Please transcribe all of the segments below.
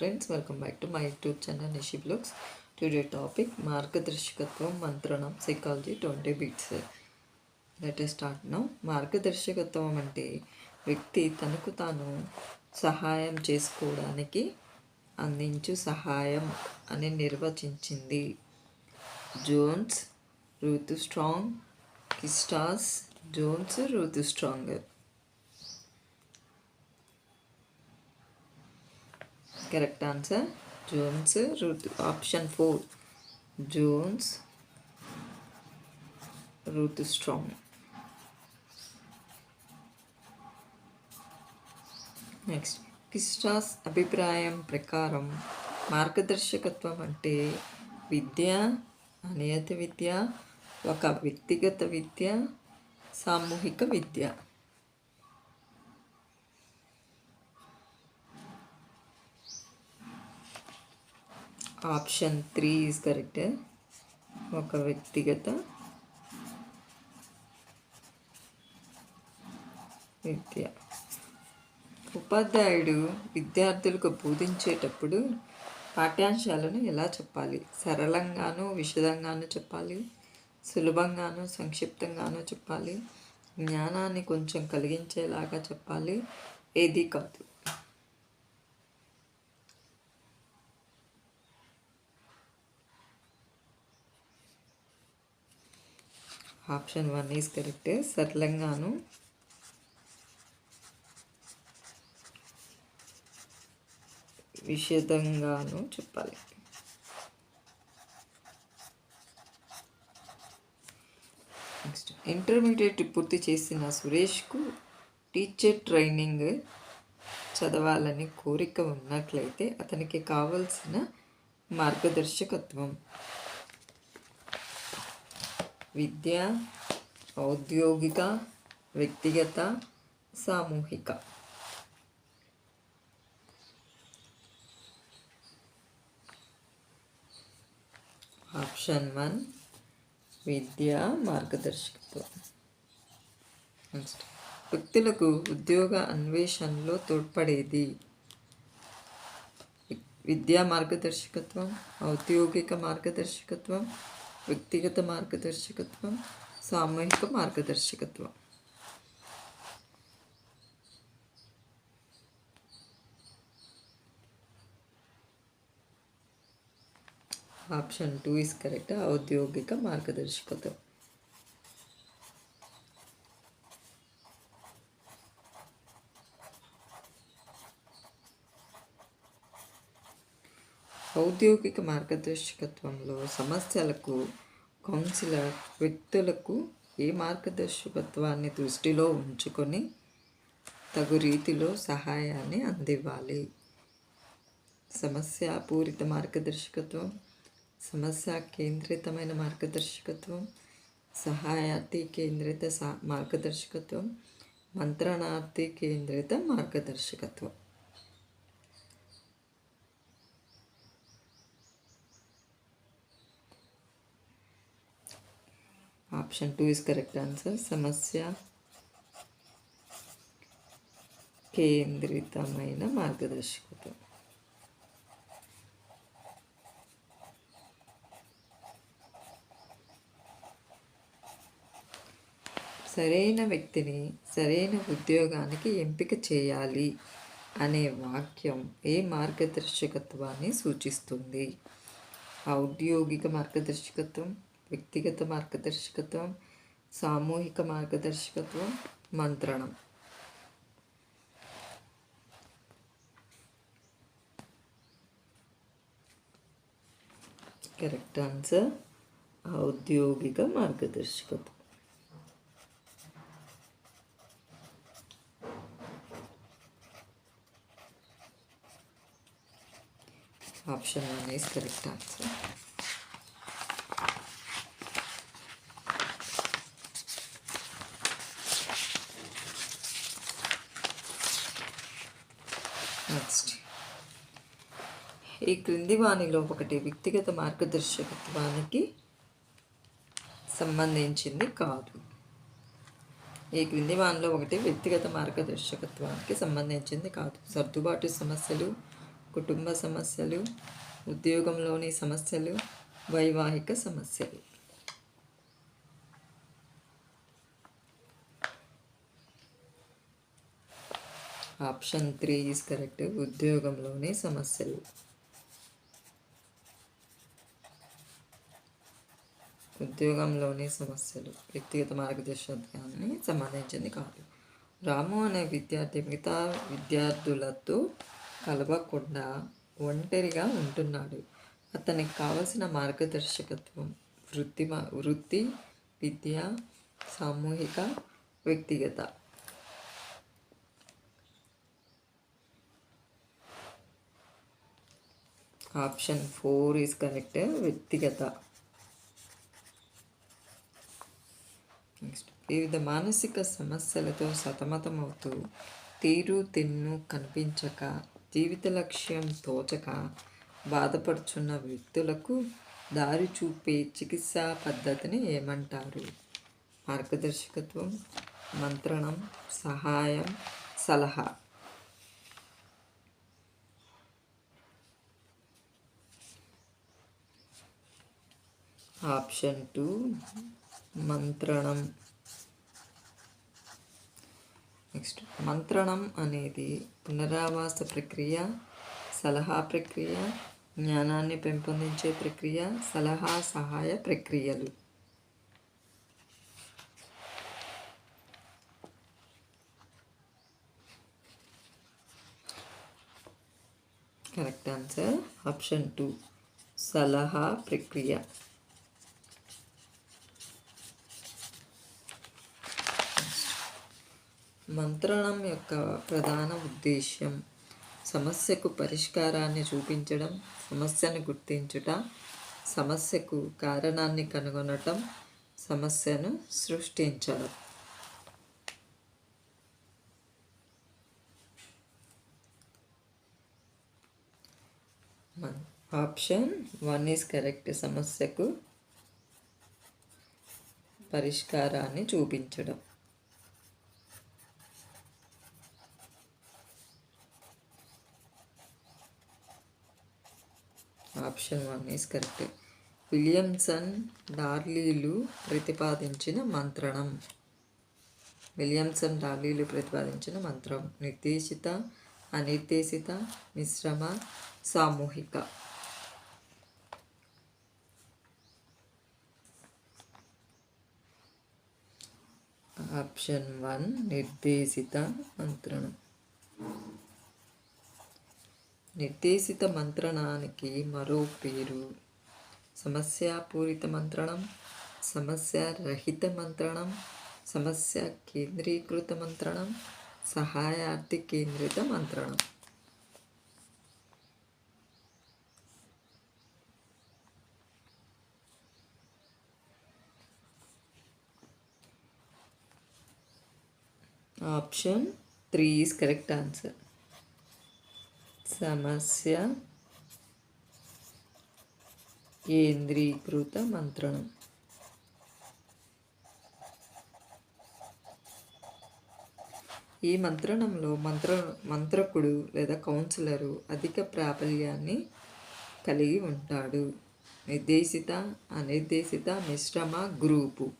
Friends welcome back to my YouTube channel Nishi blogs today topic మార్గదర్శకత్వం మంత్రణం psychology twenty bits let start now మార్గదర్శకత్వం అంటే వ్యక్తి తనకు తాను సహాయం చేసుకోవడానికి అందించు సహాయం అని నిర్వచించింది. Jones Ruth strong కిస్టాస్ Jones Ruth Strang correct answer. Jones Ruth option four. Jones Ruth Strang. Next. కిస్టాస్ అభిప్రాయం ప్రకారం మార్గదర్శకత్వం అంటే విద్య అనియత విద్య ఒక వ్యక్తిగత విద్య సామూహిక విద్య. Option three is correct. ఒక వ్యక్తిగత విద్య. ఉపాధ్యాయుడు విద్యార్థులకు బోధించేటప్పుడు పాఠ్యాంశాలను ఎలా చెప్పాలి? సరళంగాను విషదంగాను చెప్పాలి? సులభంగాను సంక్షిప్తంగాను చెప్పాలి? జ్ఞానాన్ని కొంచెం కలిగించేలాగా చెప్పాలి? ఏది కాదు. Option one is correct. సరళంగాను. విషదంగాను చెప్పాలి. నెక్స్ట్ ఇంటర్మీడియట్ పూర్తి చేసిన సురేష్కు టీచర్ ట్రైనింగ్ చదవాలని కోరిక ఉన్నట్లయితే అతనికి కావలసిన మార్గదర్శకత్వం. విద్య ఔద్యోగిక వ్యక్తిగత సామూహిక. ఆప్షన్ వన్ విద్య మార్గదర్శకత్వం. నెక్స్ట్ వ్యక్తులకు ఉద్యోగ అన్వేషణలో తోడ్పడేది? విద్యా మార్గదర్శకత్వం ఔద్యోగిక మార్గదర్శకత్వం వ్యక్తిగత మార్గదర్శకత్వం సామూహిక మార్గదర్శకత్వం. ఆప్షన్ టూ ఇస్ కరెక్ట్ ఔద్యోగిక మార్గదర్శకత్వం. ఔద్యోగిక మార్గదర్శకత్వంలో సమస్యలకు కౌన్సిలర్ వ్యక్తులకు ఏ మార్గదర్శకత్వాన్ని దృష్టిలో ఉంచుకొని తగు రీతిలో సహాయాన్ని అందివ్వాలి? సమస్యాపూరిత మార్గదర్శకత్వం సమస్య కేంద్రితమైన మార్గదర్శకత్వం సహాయార్థి కేంద్రిత సా మార్గదర్శకత్వం మంత్రణార్థి కేంద్రిత మార్గదర్శకత్వం. Option two is correct answer. సమస్య కేంద్రితమైన మార్గదర్శకత్వం. సరైన వ్యక్తిని సరైన ఉద్యోగానికి ఎంపిక చేయాలి అనే వాక్యం ఏ మార్గదర్శకత్వాన్ని సూచిస్తుంది? ఔద్యోగిక మార్గదర్శకత్వం వ్యక్తిగత మార్గదర్శకత్వం సామూహిక మార్గదర్శకత్వం మంత్రణం కరెక్ట్ ఆన్సర్ ఔద్యోగిక మార్గదర్శకత్వం option one is correct answer next ఈ క్రింది వాణిలో ఒకటి వ్యక్తిగత మార్గదర్శకత్వానికి సంబంధించింది కాదు. ఈ క్రింది వానిలో ఒకటి వ్యక్తిగత మార్గదర్శకత్వానికి సంబంధించింది కాదు. సర్దుబాటు సమస్యలు కుటుంబ సమస్యలు ఉద్యోగంలోని సమస్యలు వైవాహిక సమస్యలు. Option three is correct. ఉద్యోగంలోని సమస్యలు. ఉద్యోగంలోని సమస్యలు వ్యక్తిగత మార్గదర్శకాన్ని సంబంధించింది కాదు. రాము అనే విద్యార్థి మిగతా విద్యార్థులతో కలవకుండా ఒంటరిగా ఉంటున్నాడు. అతనికి కావలసిన మార్గదర్శకత్వం వృత్తి వృత్తి విద్య సామూహిక వ్యక్తిగత. ఆప్షన్ ఫోర్ ఈజ్ కరెక్ట్ వ్యక్తిగత. నెక్స్ట్ వివిధ మానసిక సమస్యలతో సతమతమవుతూ తీరు తిన్ను కనిపించక జీవిత లక్ష్యం తోచక బాధపడుచున్న వ్యక్తులకు దారి చూపే చికిత్సా పద్ధతిని ఏమంటారు? మార్గదర్శకత్వం మంత్రణం సహాయం సలహా. ఆప్షన్ టూ మంత్రణం. నెక్స్ట్ మంత్రణం అనేది పునరావాస ప్రక్రియ సలహా ప్రక్రియ జ్ఞానాన్ని పెంపొందించే ప్రక్రియ సలహా సహాయ ప్రక్రియలు. కరెక్ట్ ఆన్సర్ ఆప్షన్ టూ సలహా ప్రక్రియ. మంత్రణం యొక్క ప్రధాన ఉద్దేశ్యం సమస్యకు పరిష్కారాన్ని చూపించడం సమస్యను గుర్తించుట సమస్యకు కారణాన్ని కనుగొనటం సమస్యను సృష్టించడం. ఆప్షన్ వన్ ఈజ్ కరెక్ట్ సమస్యకు పరిష్కారాన్ని చూపించడం. Option one is correct. Williamson డార్లీలు ప్రతిపాదించిన మంత్రణం. విలియమ్సన్ డార్లీలు ప్రతిపాదించిన మంత్రం. నిర్దేశిత అనిర్దేశిత మిశ్రమ సామూహిక. ఆప్షన్ వన్ నిర్దేశిత మంత్రణం. నిర్దేశిత మంత్రణానికి మరో పేరు. సమస్యాపూరిత మంత్రణం సమస్య రహిత మంత్రణం సమస్య కేంద్రీకృత మంత్రణం సహాయార్థి కేంద్రిత మంత్రణం. Option three is correct answer సమస్య కేంద్రీకృత మంత్రణం. ఈ మంత్రణంలో మంత్ర మంత్రకుడు లేదా కౌన్సిలరు అధిక ప్రాబల్యాన్ని కలిగి ఉంటాడు. నిర్దేశిత అనిర్దేశిత మిశ్రమ group.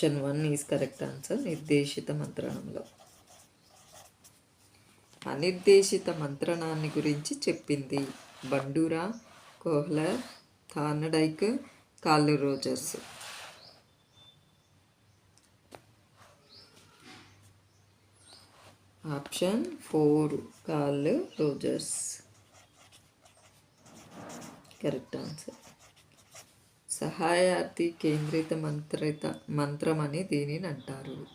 Option one is correct answer నిర్దేశిత మంత్రణంలో. అనిర్దేశిత మంత్రణాన్ని గురించి చెప్పింది Bandura Kohler Thorndike Carl Rogers. Option four Carl Rogers. Correct answer. సహాయార్థి కేంద్రిత మంత్రిత మంత్రం అని దేనిని అంటారు.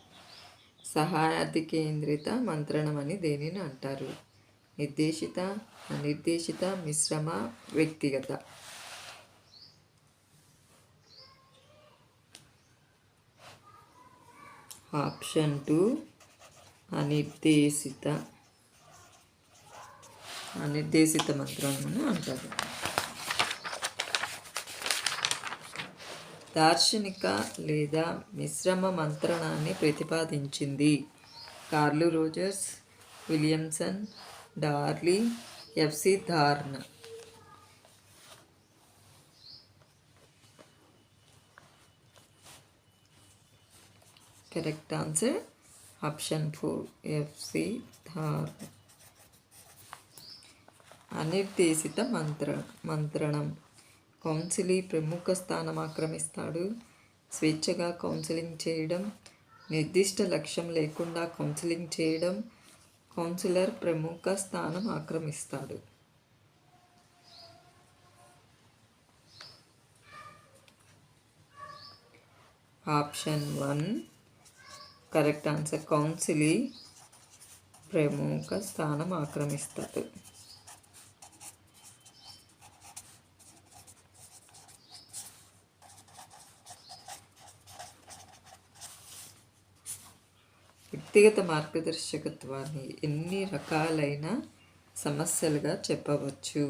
సహాయార్థి కేంద్రిత మంత్రణం అని దేనిని అంటారు. నిర్దేశిత అనిర్దేశిత మిశ్రమ వ్యక్తిగత. Option two అనిర్దేశిత. అనిర్దేశిత మంత్రం అని అంటారు. దార్శనిక లేదా మిశ్రమ మంత్రణాన్ని ప్రతిపాదించింది. Carl Rogers Williamson Darley FC Thorne. Correct answer option four FC Thorne అనిర్దేశిత మంత్ర మంత్రణం. కౌన్సిలీ ప్రముఖ స్థానం ఆక్రమిస్తాడు. స్వేచ్ఛగా కౌన్సిలింగ్ చేయడం నిర్దిష్ట లక్ష్యం లేకుండా కౌన్సిలింగ్ చేయడం కౌన్సిలర్ ప్రముఖ స్థానం ఆక్రమిస్తాడు. Option one correct answer counselee ప్రముఖ స్థానం ఆక్రమిస్తాడు. వ్యక్తిగత మార్గదర్శకత్వాన్ని ఎన్ని రకాలైన సమస్యలుగా చెప్పవచ్చు?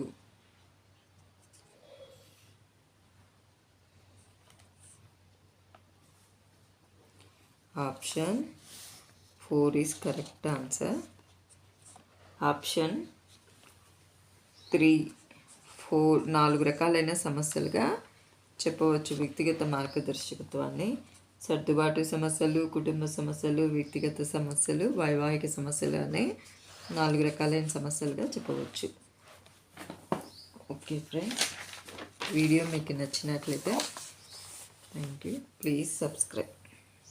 Option four is correct answer. Option three four నాలుగు రకాలైన సమస్యలుగా చెప్పవచ్చు వ్యక్తిగత మార్గదర్శకత్వాన్ని. సర్దుబాటు సమస్యలు కుటుంబ సమస్యలు వ్యక్తిగత సమస్యలు వైవాహిక సమస్యలు అనే నాలుగు రకాలైన సమస్యలుగా చెప్పవచ్చు. ఓకే ఫ్రెండ్స్ వీడియో మీకు నచ్చినట్లయితే థ్యాంక్ యూ ప్లీజ్ సబ్స్క్రైబ్